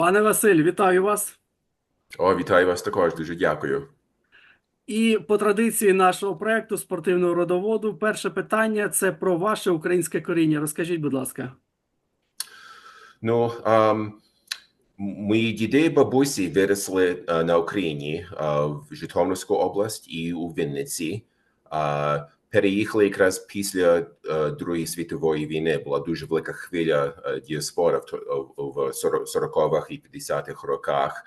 Пане Василь, вітаю вас. О, вітаю вас також. Дуже дякую. І по традиції нашого проекту спортивного родоводу, перше питання це про ваше українське коріння. Розкажіть, будь ласка. Ну, ем, мої діди і бабусі виросли е, на Україні е, в Житомирську область і у Вінниці. Е, переїхали якраз після е, Другої світової війни. Була дуже велика хвиля е, діаспори в, в 40-х і 50-х роках.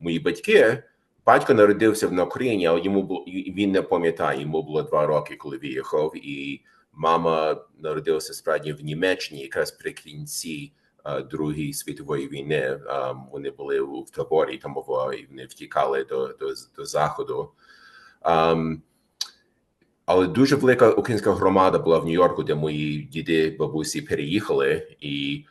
Мої батьки, батько народився на Україні, але йому було, він не пам'ятає, йому було два роки, коли виїхав. І мама народилася справді в Німеччині, якраз при кінці е, Другої світової війни. Е, Вони були в таборі, тому і вони втікали до, до, до заходу. Ем, але дуже велика українська громада була в Нью-Йорку, де мої діди, бабусі переїхали, і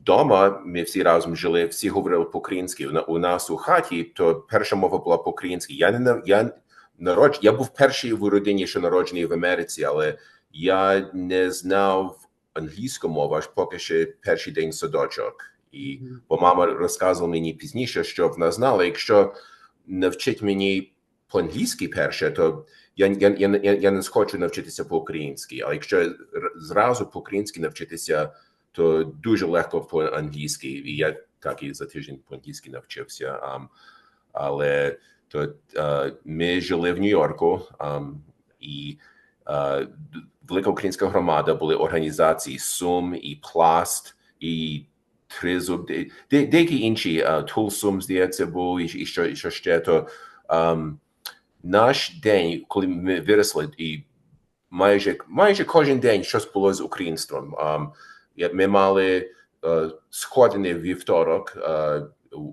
вдома ми всі разом жили, всі говорили по-українськи. У нас у хаті то перша мова була по-українськи. Я не я народ, я був перший в родині, що народжений в Америці, але я не знав англійську мову аж поки ще перший день садочок. І бо мама розказувала мені пізніше, що вона знала, якщо навчить мені по-англійськи перше, то я, я, я, я, не схочу навчитися по-українськи. Але якщо зразу по-українськи навчитися, то дуже легко по-англійськи. І я так і за тиждень по-англійськи навчився. Ам, але то е, ми жили в Нью-Йорку, ам, і е, велика українська громада були організації Сум і Пласт і Тризуб, де, де, деякі інші Тулсум, здається, був, і, що, що ще то. ам, наш день, коли ми виросли, і майже майже кожен день щось було з українством. Ми мали е, сходини вівторок е,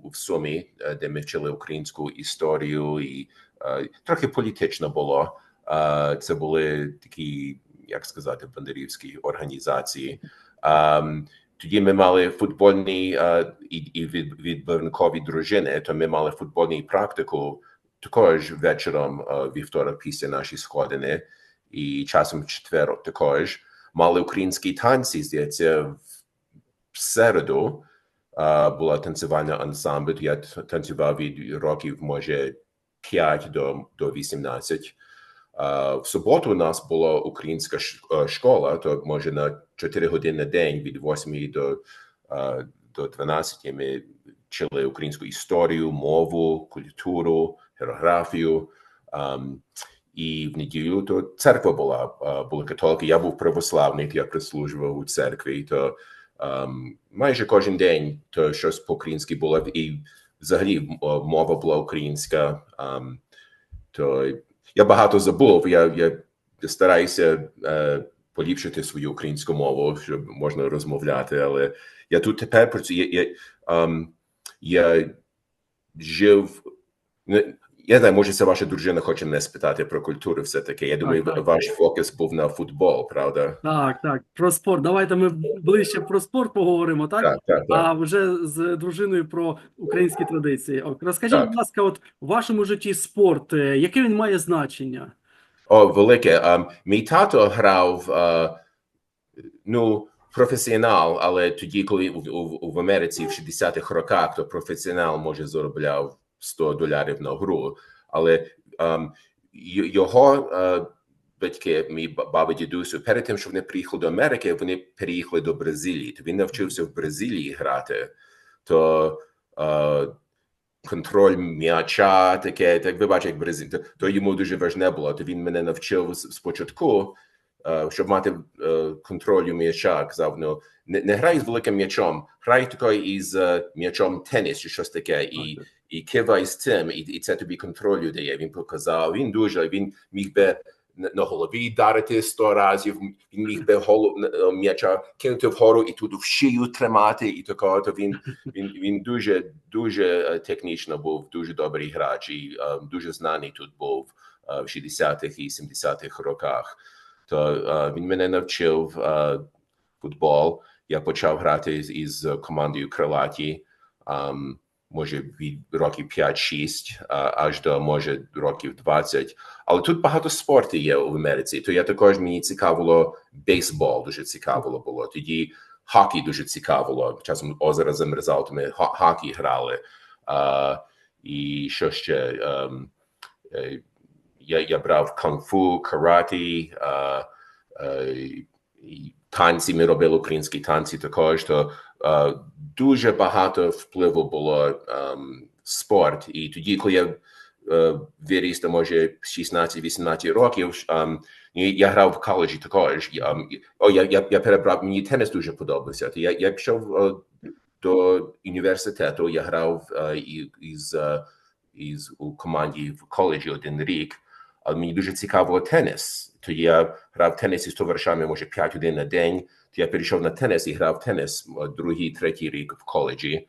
в Сумі, е, де ми вчили українську історію, і трохи політично було. Це були такі, як сказати, бандерівські організації. Тоді ми мали футбольні і, від, відбивникові дружини, то ми мали футбольну практику також вечором вівторок після нашої сходини, і часом в четверок також мали українські танці. Здається, в середу була танцювальна ансамбль. Я танцював від років, може, 5 до, до 18. Е, В суботу у нас була українська школа, то може на 4 години на день від 8 до, до 12 ми вчили українську історію, мову, культуру, географію. Um, і в неділю то церква була, були католики. Я був православний, я прислужував у церкві. То ем, майже кожен день то щось по-українськи було, і взагалі мова була українська. Ем, то я багато забув. Я, я стараюся е, поліпшити свою українську мову, щоб можна розмовляти. Але я тут тепер працюю. Я, я, ем, я жив. Я знаю, може, це ваша дружина хоче мене спитати про культуру, все таке. Я думаю, так. ваш фокус був на футбол, правда? Так, так, про спорт. Давайте ми ближче про спорт поговоримо, так? Так, так, так. А вже з дружиною про українські традиції. Розкажіть, Так. будь ласка, от в вашому житті спорт, е, яке він має значення? О, велике. Ем, мій тато грав, е, ну, професіонал, але тоді, коли в, в, в Америці в 60-х роках, то професіонал може заробляв 100 доларів на гру. Але ем, його е, батьки, мій ба- баба дідусю, перед тим, що вони приїхали до Америки, вони переїхали до Бразилії. То він навчився в Бразилії грати. То е, контроль м'яча, таке, так ви бачите, як Бразиль, то, то йому дуже важне було. То він мене навчив спочатку, щоб мати е, контроль у м'яча. Казав, ну, не, не грай з великим м'ячом, грай тако із е, м'ячом теніс чи щось таке, і, і кивай з цим, і, і це тобі контролю дає. Він показав, він дуже, він міг би на, голові дарити сто разів, він міг би голов, е, м'яча кинути вгору і тут в шию тримати, і такого, то він він, він дуже дуже е, технічно був, дуже добрий грач і е, дуже знаний тут був е, в 60-х і 70-х роках. То е, він мене навчив е, футбол. Я почав грати із командою Крилаті. ем, може від років 5-6 а, аж до може років 20. Але тут багато спорту є в Америці. То я також мені цікавило бейсбол, дуже цікавило було. Тоді хокей дуже цікавило. Часом озеро замерзало, то ми хо- хокей грали. А, і що ще? Я, я брав кунг-фу, караті, а, е, і танці ми робили українські танці також. То е, дуже багато впливу було ем, спорт. І тоді, коли я е, виріс, то може 16-18 років, ем, я грав в коледжі також. Я, ем, О, я, я, я перебрав, мені теніс дуже подобався. То я, я пішов е, до університету, я грав е, із, із у команді в коледжі один рік, але мені дуже цікаво теніс. То я грав теніс із товаришами, може, 5 годин на день. То я перейшов на теніс і грав теніс другий, третій рік в коледжі.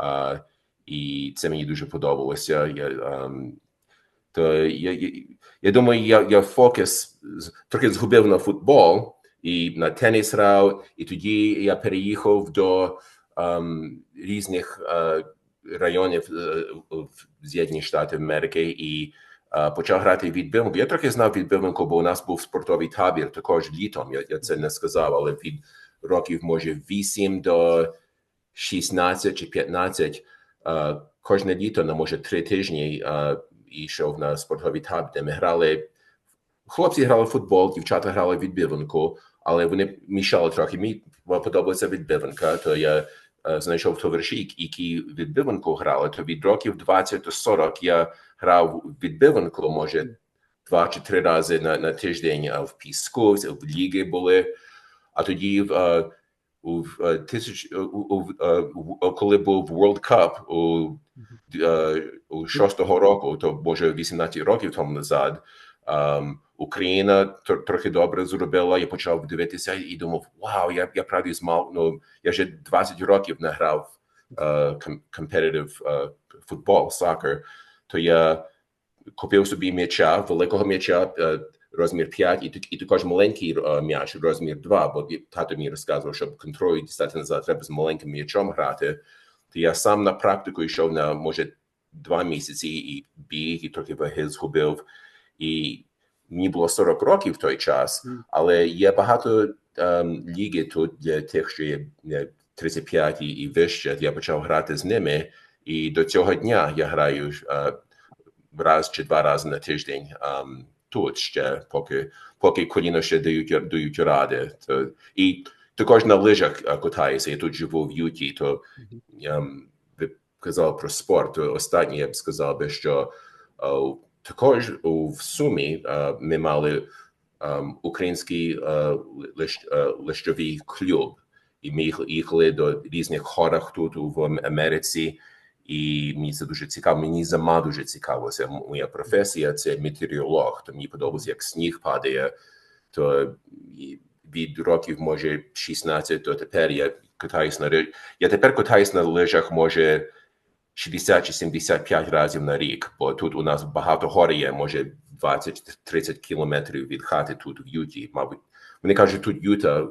Е, і це мені дуже подобалося. Я, ем, то я, я, я думаю, я, я фокус трохи згубив на футбол і на теніс грав, і тоді я переїхав до ем, різних е, районів е, в З'єднані Штати Америки і почав грати відбиванку. Я трохи знав відбиванку, бо у нас був спортовий табір також літом. Я, я це не сказав, але від років, може, 8 до 16 чи 15 е, кожне літо, на може три тижні, йшов на спортовий табір, де ми грали. Хлопці грали в футбол, дівчата грали відбиванку, але вони мішали трохи. Мені подобається відбиванка, то я знайшов товариші, які відбиванку грали, то від років 20 до 40 я грав відбиванку, може, два чи три рази на, на тиждень в піску, в ліги були. А тоді е, у, е, тисяч, у, е, у- коли був World Cup у, е, у шостого року, то може 18 років тому назад, ем, Україна тр- трохи добре зробила. Я почав дивитися і думав, вау, я, я правді змав, ну, я вже 20 років не грав е, ком- competitive е, футбол, сокер, то я купив собі м'яча, великого м'яча, е, розмір 5, і, і також маленький е, м'яч, розмір 2, бо тато мені розказував, щоб контроль дістати назад, треба з маленьким м'ячом грати. То я сам на практику йшов на, може, два місяці і біг, і трохи ваги згубив. І мені було 40 років в той час, але є багато ем, ліги тут для тих, що є е, 35 і, і вище. Я почав грати з ними, і до цього дня я граю е, раз чи два рази на тиждень ем, тут ще, поки, поки коліно ще дають, дають ради. То, і також на лижах е, катаюся. Я тут живу в Юті, то ем, ви казали про спорт. то Останнє я б сказав би, що е, також в сумі е, ми мали ем, український е, е, лищовий клуб. І ми їхали до різних хорах тут в Америці, і мені це дуже цікаво. Мені зима дуже цікаво. Це моя професія, це метеоролог. То мені подобається, як сніг падає. То від років, може, 16 до тепер я катаюсь на Я тепер катаюсь на лижах, може, 60 чи 75 разів на рік, бо тут у нас багато гори може 20-30 кілометрів від хати тут в Юті. Мабуть, вони кажуть, тут Юта е,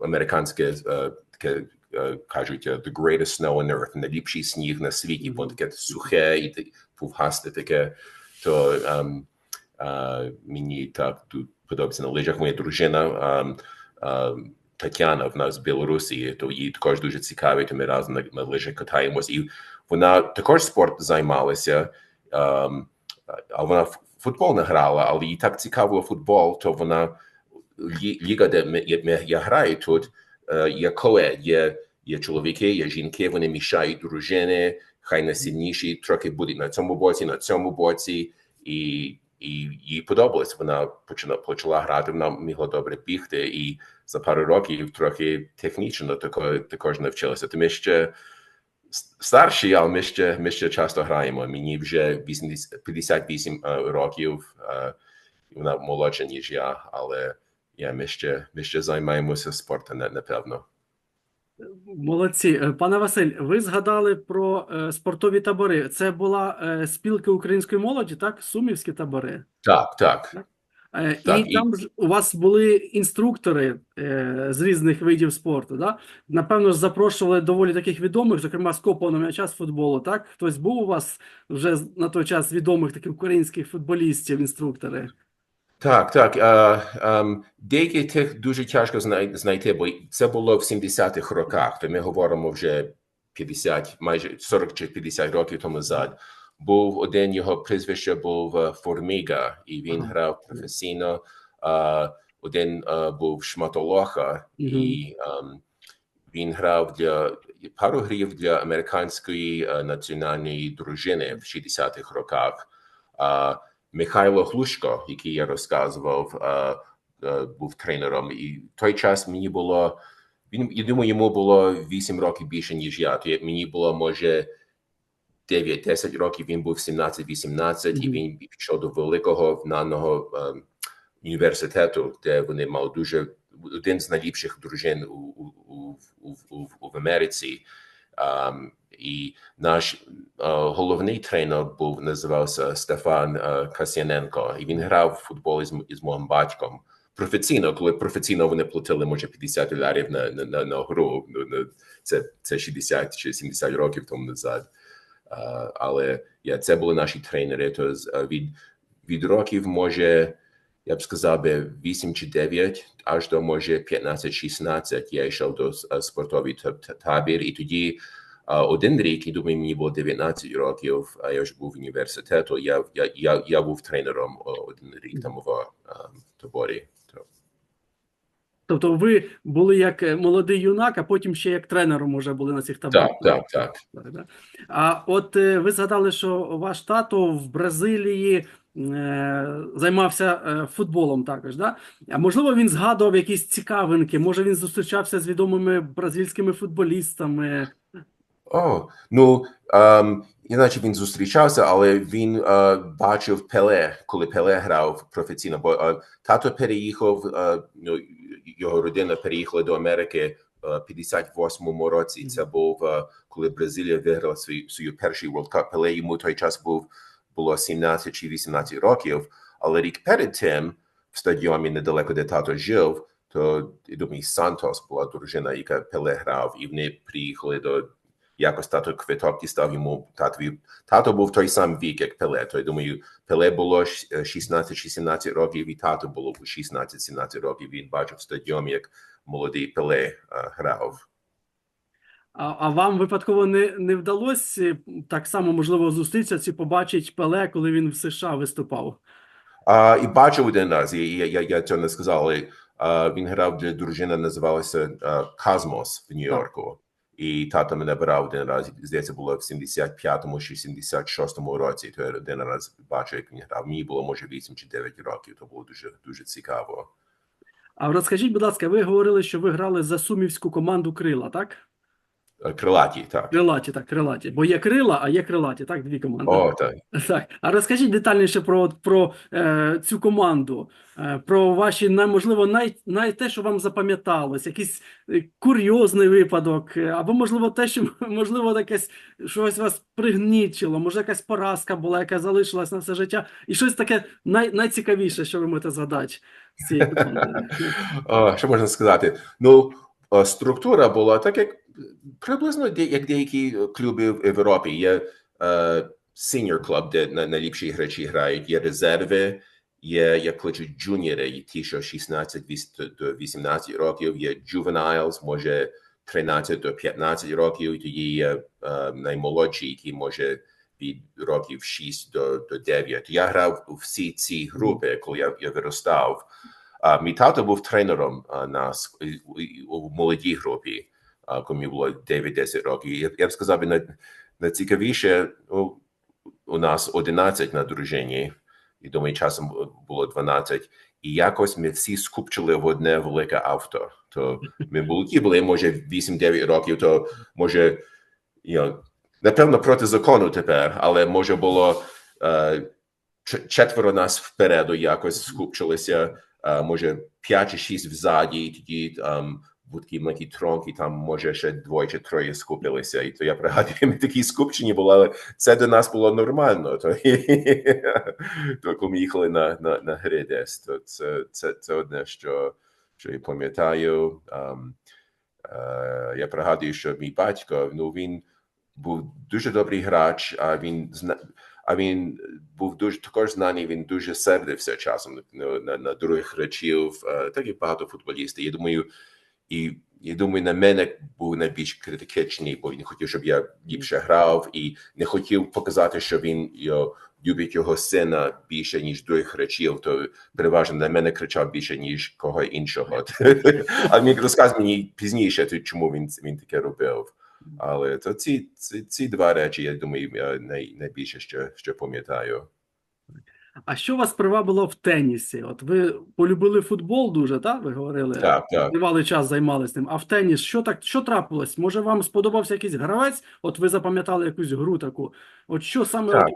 американське е, таке е, кажуть the greatest snow on earth, найліпший сніг на світі, бо таке сухе і так- таке. То ем, е, мені так тут подобається на лижах. Моя дружина ем, ем, Тетяна в нас з Білорусі, то їй також дуже цікавить, то ми разом на, на лижах катаємось. І вона також спорт займалася, ем, а вона футбол не грала, але їй так цікаво футбол, то вона ліга, де ми, ми- я граю тут, е, є коед, є, є чоловіки, є жінки, вони мішають дружини, хай найсильніші трохи будуть на цьому боці, на цьому боці, і, і їй подобалось. Вона почала, почала грати, вона могла добре бігти, і за пару років трохи технічно тако, також навчилася. То ми ще с- старші, але ми ще, ми ще часто граємо. Мені вже 80, 58 е, років, вона молодша, ніж я, але я, ми, ще, ми ще займаємося спортом, напевно. Молодці. Пане Василь, ви згадали про спортові табори. Це була спілка української молоді, так? Сумівські табори. Так, так. Е, Так, і і- там ж у вас були інструктори е, з різних видів спорту, да? Напевно, ж запрошували доволі таких відомих, зокрема, з копаного м'яча з футболу, так? Хтось був у вас вже на той час відомих таких українських футболістів, інструктори? Так, так. Е, ем, деякі тих дуже тяжко знайти, бо це було в 70-х роках, то ми говоримо вже 50, майже 40 чи 50 років тому назад. Був один його прізвище був е, Форміга, і він грав професійно. Е, один е, був Шматолоха, і ем, він грав для пару грів для американської національної дружини в 60-х роках. Михайло Глушко, який я розказував, був тренером. І в той час мені було. Він я думаю, йому було 8 років більше, ніж я. То мені було, може, 9-10 років, він був 17-18, і він пішов до великого наного е, університету, де вони мали дуже один з найліпших дружин у, у, у, у, у, в Америці. Ем, і наш е, головний тренер був називався Стефан е, Касяненко, і він грав в футбол із, із моїм батьком. Професійно, коли професійно вони платили може 50 доларів на, на, на, на гру. Ну, на- Це, це 60 чи 70 років тому назад. Е, але я, це були наші тренери. То е, від, від років, може, я б сказав, би 8 чи 9, аж до може 15-16 я йшов до е, спортовий та- та- табір, і тоді один рік, і думаю, мені було 19 років, а я ж був в університету, я, я, я, я був тренером один рік там в таборі. То, Тобто ви були як е, молодий юнак, а потім ще як тренером уже були на цих таборах. так, так, так. А от е, ви згадали, що ваш тато в Бразилії е, займався футболом також, да? А можливо, він згадував якісь цікавинки, може він зустрічався з відомими бразильськими футболістами. О, ну, ем, іначе він зустрічався, але він е, бачив Пеле, коли Пеле грав професійно. Бо е, тато переїхав, е, ну, його родина переїхала до Америки е, в 58-му році. Це був, е, коли Бразилія виграла свій, свій перший World Cup. але йому той час був, було 17 чи 18 років, але рік перед тим в стадіоні недалеко, де тато жив, то, я думаю, Сантос була дружина, яка Пеле грав, і вони приїхали до якось тато квиток дістав йому татові. Тато був той сам вік, як Пеле. То я думаю, Пеле було ш- е, 16 чи 17 років, і тато було 16-17 років. Він бачив стадіон, як молодий Пеле е, грав. А, а вам випадково не, не вдалося е, так само, можливо, зустрітися чи побачити Пеле, коли він в США виступав? А, і бачив один раз, і я, я, я цього не сказав, але а, він грав для дружини, називалася а, Космос в Нью-Йорку. І тато мене брав один раз, здається, було в 75-му чи 76-му році. То я один раз бачив, як він грав. Мені було, може, 8 чи 9 років, то було дуже, дуже цікаво. А розкажіть, будь ласка, ви говорили, що ви грали за сумівську команду Крила, так? Е, Крилаті, так. Крилаті, так, крилаті. Бо є крила, а є крилаті, так, дві команди. О, так. Так, а розкажіть детальніше про, про е, цю команду, е, про ваші, можливо, най, най те, що вам запам'яталось, якийсь е, курйозний випадок, е, або, можливо, те, що, можливо, якесь щось вас пригнічило, може, якась поразка була, яка залишилась на все життя, і щось таке най, найцікавіше, що ви можете згадати з цієї команди. Що можна сказати? Ну, структура була так, як приблизно як деякі клуби в Європі. Є е, senior club, де на- найліпші гравці грають, є резерви, є, як кличуть джуніори, є ті, що 16 до 18 років, є juveniles, може 13 до 15 років, і тоді є е, наймолодші, які може від років 6 до, до 9. Я грав у всі ці групи, коли я, я виростав. А, мій тато був тренером а, на у, молодій групі, а, коли мені було 9-10 років. Я, я б сказав, на, найцікавіше ну, у нас 11 на дружині, і думаю, часом було 12. І якось ми всі скупчили в одне велике авто. То ми були, були, може, 8-9 років, то може, you know, напевно, проти закону тепер, але може було е, четверо нас впереду якось скупчилися, може п'ять чи шість взаді, і тоді в такій маленькій тронки, там може ще двоє чи троє скупилися. І то я пригадую, ми такі скупчені були, але це до нас було нормально. То, то коли ми їхали на, на, на гри десь, то це, це, це одне, що, що я пам'ятаю. Я пригадую, що мій батько, ну він був дуже добрий грач, а він. А він був дуже також знаний, він дуже сердився часом на, на, на других речів, е, так і багато футболістів. Я думаю, і я думаю, на мене був найбільш критичний, бо він хотів, щоб я ліпше грав, і не хотів показати, що він його, любить його сина більше, ніж других речів, то переважно на мене кричав більше, ніж кого іншого. А він розказав мені пізніше, чому він, він таке робив. Але то ці, ці, ці два речі, я думаю, я най, найбільше що, що пам'ятаю. А що вас привабило в тенісі? От ви полюбили футбол дуже, так? Ви говорили? Так, так. Тривалий час займалися ним. А в теніс що так, що трапилось? Може, вам сподобався якийсь гравець? От ви запам'ятали якусь гру таку. От що саме Так.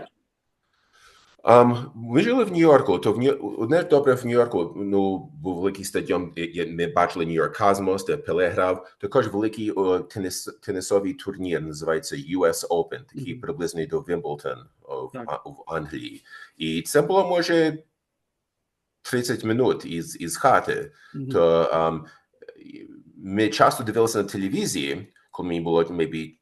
Um, ми жили в Нью-Йорку, то в Нью... одне добре в Нью-Йорку, ну, був великий стадіон, ми бачили Нью-Йорк Космос, де Пеле грав, також великий о, теніс, тенісовий турнір, називається US Open, такий приблизний до Вімблтон в, в Англії. І це було, може, 30 минут із, із хати. То um, ми часто дивилися на телевізії, коли мені було maybe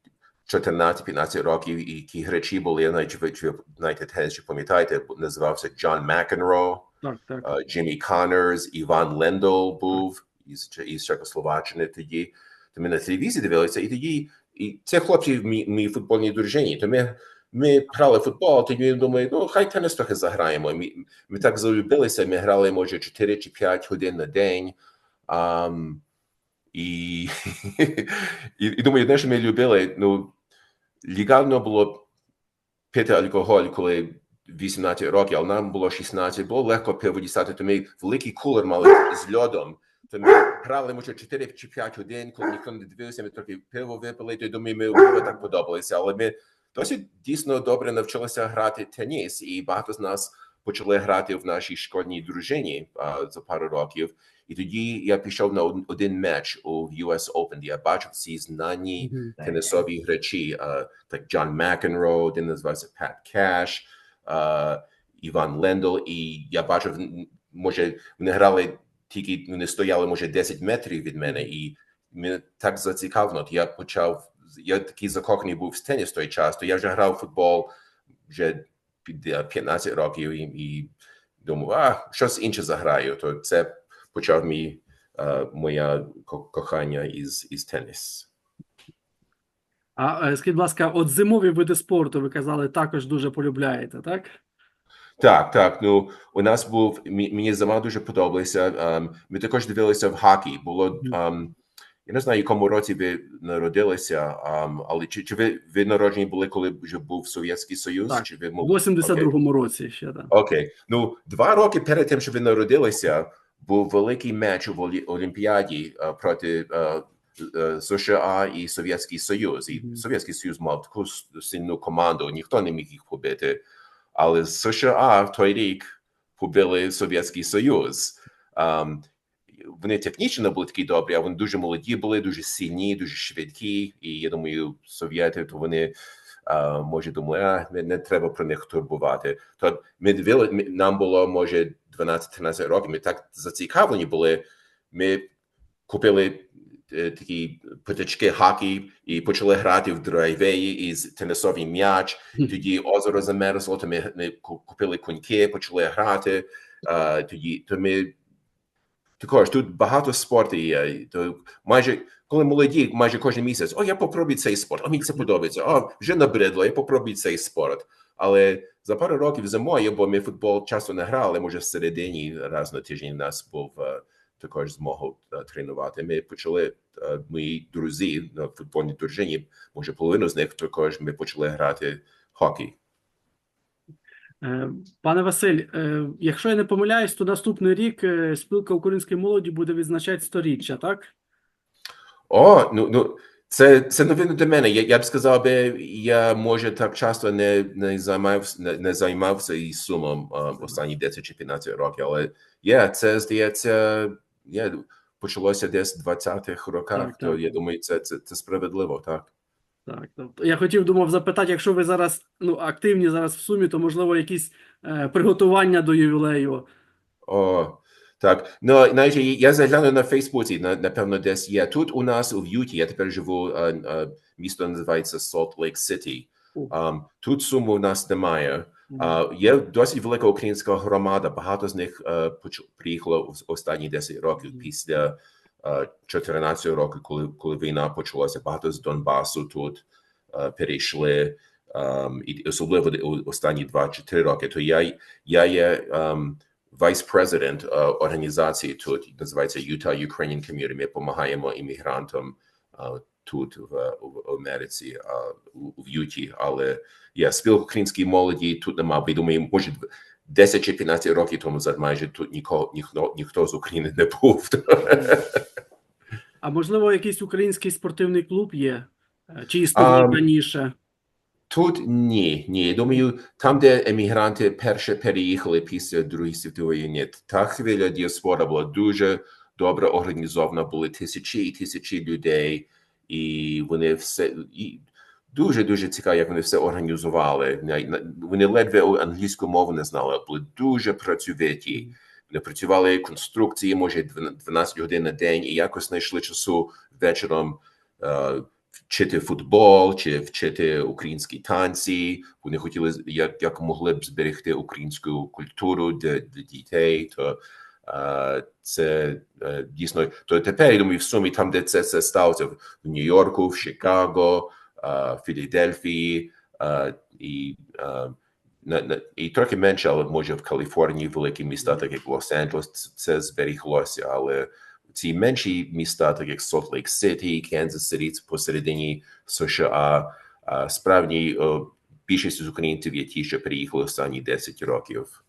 14-15 років, і які грачі були, я навіть ви знаєте теж, чи пам'ятаєте, називався Джон Макенро, Так, так. Джиммі Коннорс, Іван Лендол був із, із Чехословаччини тоді. То ми на телевізії дивилися, і тоді і це хлопці в мій, мій футбольній дружині. То ми, ми грали футбол, тоді думаю, ну хай теніс трохи заграємо. Ми, ми так залюбилися, ми грали, може, 4 чи 5 годин на день. Um, і, і, і думаю, одне, що ми любили, ну, легально було пити алкоголь, коли 18 років, але нам було 16, було легко пиво дістати, то ми великий кулер мали з льодом. То ми грали, може, 4 чи 5 годин, коли ніхто не дивився, ми трохи пиво випили, то думаю, ми обоє так подобалися. Але ми досить дійсно добре навчилися грати теніс, і багато з нас почали грати в нашій школьній дружині а, за пару років. І тоді я пішов на один- матч у US Open, де я бачив ці знані Мгм. тенісові грачі, uh, так Джон Макенро, один називався Пат Кеш, Іван Лендл, і я бачив, може, вони грали тільки, вони стояли, може, 10 метрів від мене, і мене так зацікавило, я почав, я такий закоханий був в теніс той час, то я вже грав в футбол вже 15 років, і, і думав, а, щось інше заграю, то це почав мій, е, моя кохання із, із теніс. А е, скажіть, будь ласка, от зимові види спорту, ви казали, також дуже полюбляєте, так? Так, так. Ну у нас був мені зима дуже подобалася. Ем, ми також дивилися в хокей. Було я не знаю, в якому році ви народилися, але чи, чи ви, ви народжені були, коли вже був Совєтський Союз? Так, Чи ви мов- 82-му році ще так. Окей. Ну, два роки перед тим, що ви народилися, був великий матч у Олі- Олімпіаді проти е, США і Совєтський Союз. І Мгм. Совєтський Союз мав таку сильну команду, ніхто не міг їх побити. Але США в той рік побили Совєтський Союз. Ем, вони технічно не були такі добрі, а вони дуже молоді були, дуже сильні, дуже швидкі. І я думаю, совєти, то вони а, може думали, а не, не треба про них турбувати. То ми дивили, ми- нам було може 12-13 років. Ми так зацікавлені були. Ми купили е, такі патички хакі і почали грати в драйвеї із тенісовий м'яч. Тоді озеро замерзло, то ми, ми купили коньки, почали грати. А, тоді то ми також тут багато спорту є. То майже коли молоді, майже кожен місяць, о, я попробую цей спорт, о, мені це подобається, о, вже набридло, я попробую цей спорт. Але за пару років зимою, бо ми футбол часто не грали, може середині раз на тиждень у нас був е, також змогу е, тренувати. Ми почали, е, мої друзі на футбольній дружині, може половину з них також ми почали грати хокей. Е, Пане Василь, е, якщо я не помиляюсь, то наступний рік е, спілка української молоді буде відзначати сторіччя, так? О, ну, ну це, це новина для мене. Я, я б сказав би, я може так часто не, не займався не, не займався із сумом а, останні 10 чи 15 років, але є, це здається, є, почалося десь в 20-х роках, Так, то так. я думаю, це, це, це справедливо, так. Так, тобто я хотів думав запитати, якщо ви зараз ну, активні зараз в сумі, то можливо якісь е, приготування до ювілею. О, так. Ну, знаєте, я заглянув на Фейсбуці, на, напевно, десь є. Тут у нас у Юті, я тепер живу, а, а, місто називається Salt Lake City. Um, тут суму у нас немає, А, Є досить велика українська громада. Багато з них е, поч- приїхало в останні 10 років після е, 14 років, коли, коли війна почалася. Багато з Донбасу тут е, перейшли. ем, і особливо останні 2-3 роки. То я, я є ем, вайс-президент е, організації тут, називається Utah Ukrainian Community. Ми допомагаємо іммігрантам е, тут, в, Америці, е, в Юті, але я спілка української молоді тут нема, бо я думаю, може 10 чи 15 років тому майже тут нікого, ніхто, ніхто з України не був. А можливо, якийсь український спортивний клуб є? Чи існував раніше? Тут ні, ні. Думаю, там, де емігранти перше переїхали після Другої світової війни, та хвиля діаспора була дуже добре організована, були тисячі і тисячі людей, і вони все і дуже дуже цікаво, як вони все організували. Вони ледве англійську мову не знали, були дуже працьовиті. Вони працювали конструкції, може 12 годин на день, і якось знайшли часу вечором. е, вчити футбол чи вчити українські танці. Вони хотіли як, як могли б зберегти українську культуру для, для дітей. То е, це е, дійсно то тепер я думаю, в сумі там, де це, це сталося в Нью-Йорку, в Чикаго, Філадельфії е, і. Е, на, і трохи менше, але може в Каліфорнії, великі міста, так як Лос-Анджелес, це, зберіглося, але ці менші міста, так як Солт Лейк Сіті, Канзас Сіті, посередині США, справді о, більшість з українців є ті, що приїхали останні 10 років.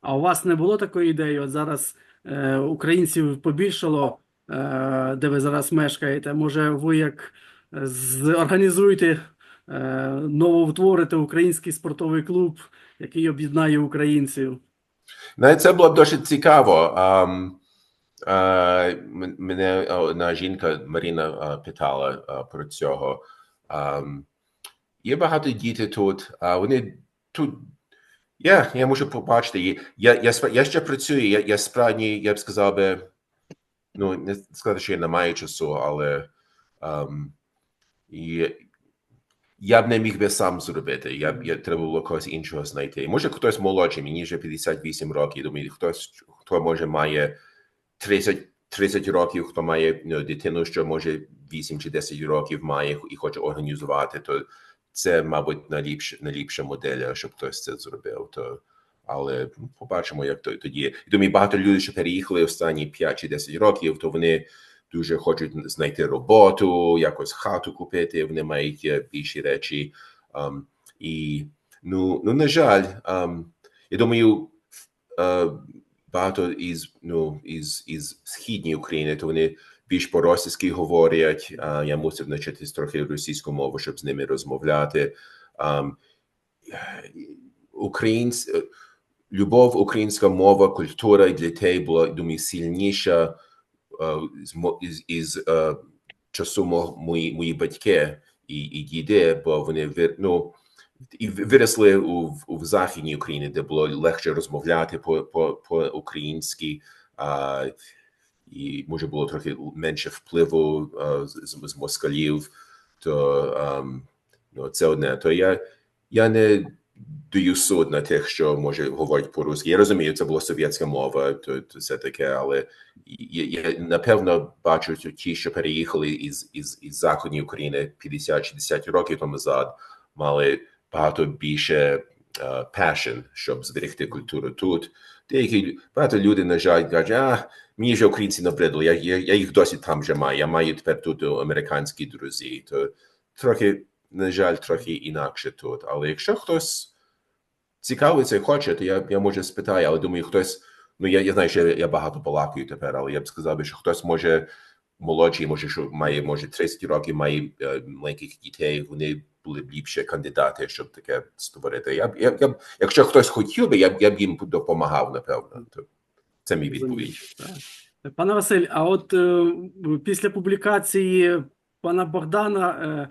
А у вас не було такої ідеї? От зараз е, українців побільшало, е, де ви зараз мешкаєте. Може, ви як е, зорганізуєте, е, новоутворите український спортовий клуб, який об'єднає українців? Навіть це було б досить цікаво. М- мене одна жінка Маріна питала про цього. Є багато дітей тут, а вони тут. Я, я можу побачити її. Я, я, я ще працюю, я, я справді, я б сказав би, ну, не сказати, що я не маю часу, але ам, і, я б не міг би сам зробити. Я б я треба було когось іншого знайти. Може, хтось молодший, мені вже 58 років. Думаю, хтось, хто може має 30, 30 років, хто має ну, дитину, що може 8 чи 10 років має і хоче організувати, то це, мабуть, найліпша, найліпша модель, щоб хтось це зробив. То, але побачимо, як то тоді. Думаю, багато людей, що переїхали останні 5 чи 10 років, то вони дуже хочуть знайти роботу, якось хату купити, вони мають е, більші речі. Um, і, ну, ну, на жаль, um, я думаю, е, багато із, ну, із, із східної України, то вони більш по-російськи говорять. А я мусив навчитись трохи російську мову, щоб з ними розмовляти. Um, українсь, любов, українська мова, культура для дітей була, думаю, сильніша із, із е, часу мо- мої, мої батьки і, і діди, бо вони ну, і виросли у, в- Західній Україні, де було легше розмовляти по, по, по українськи, а, і може було трохи менше впливу а, з, з, з москалів, то ам, ну, це одне. То я, я не даю суд тих, що може говорять по-русски. Я розумію, це була совєтська мова, то, то це таке, але я, я напевно бачу ті, що переїхали із, із, із Західної України 50-60 років тому назад, мали багато більше uh, щоб зберегти культуру тут. Деякі багато людей, на жаль, кажуть, а мені вже українці набридли, я, я, я їх досі там вже маю, я маю тепер тут американські друзі. То трохи, на жаль, трохи інакше тут. Але якщо хтось цікавиться і хоче, то я, я може спитаю, але думаю, хтось, ну я, я знаю, що я, я багато балакаю тепер, але я б сказав, би, що хтось може молодший, може, що має, може, 30 років, має е, маленьких дітей, вони були б ліпші кандидати, щоб таке створити. Я, б- я, я, якщо хтось хотів би, я, б- я б їм допомагав, напевно. То це мій відповідь. Пане Василь, а от е, після публікації пана Богдана е,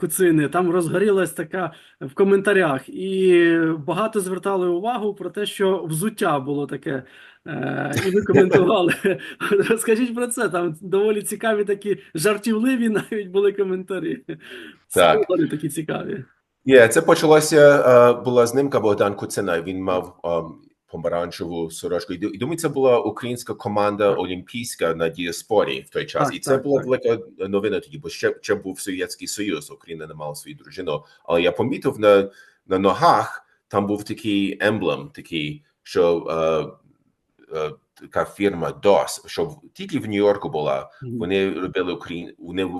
Куцини там розгорілась така в коментарях, і багато звертали увагу про те, що взуття було таке, е, і ви коментували. Розкажіть про це. Там доволі цікаві такі жартівливі навіть були коментарі. Так. Спогади такі цікаві. Є, це почалося, е, була знимка Богдан Куцина. Він мав ем, помаранчеву сорочку. І і думаю, це була українська команда олімпійська на діаспорі в той час. Так, і це так, була так. велика новина тоді, бо ще, ще був Совєтський Союз, Україна не мала свою дружину. Але я помітив на, на ногах, там був такий емблем, такий, що е, е, така фірма DOS, що тільки в Нью-Йорку була. Вони робили Україн... вони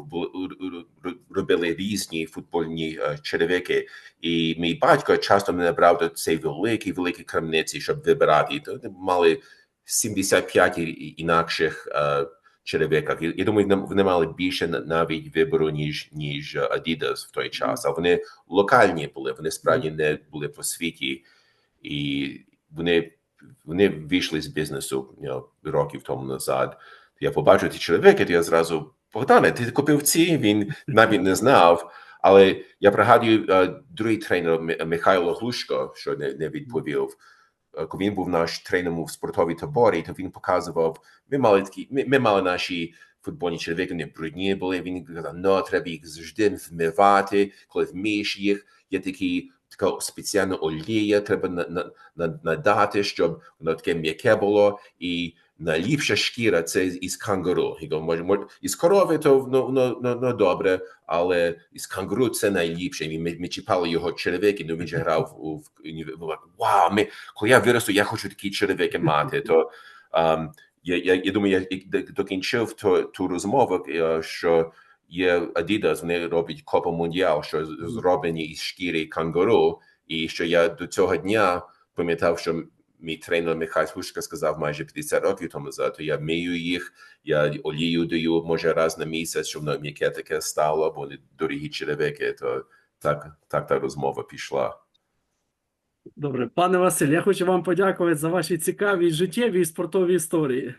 робили різні футбольні е, черевики. І мій батько часто мене брав до цієї великій, великій крамниці, щоб вибирати. І то вони мали 75 і- і- інакших е, черевиках. Я думаю, вони- мали більше навіть вибору, ніж, ніж е, Adidas в той час. А вони локальні були, вони справді не були по світі. І вони, вони вийшли з бізнесу you know, років тому назад. Я побачив ті чоловіки, то я зразу Богдане, ти купив ці? Він навіть не знав. Але я пригадую е, другий тренер Михайло Глушко, що не, не відповів. Е, Коли він був наш тренером в спортовій таборі, то він показував. Ми мали такі, ми, ми мали наші футбольні черевики, вони брудні були. Він казав, ну, треба їх завжди вмивати, коли вмієш їх. Є такі така спеціальна олія, треба на, на, на, надати, щоб воно таке м'яке було. І найліпша шкіра це із кангуру. І може, із корови то ну, ну, ну, ну, добре, але із кангуру це найліпше. Ми, ми чіпали його черевики, ну він же грав у Вау, ми, коли я виросту, я хочу такі черевики мати. То um, я, я, я думаю, я докінчив ту, ту розмову, е, що є Adidas, вони роблять Копа Мундіал, що зроблені із шкіри кангуру, і що я до цього дня пам'ятав, що мій тренер Михайло Глушка сказав майже 50 років тому назад, то я мию їх, я олію даю, може, раз на місяць, щоб воно м'яке таке стало, бо вони дорогі черевики, то так, так та розмова пішла. Добре, пане Василь, я хочу вам подякувати за ваші цікаві життєві і спортові історії.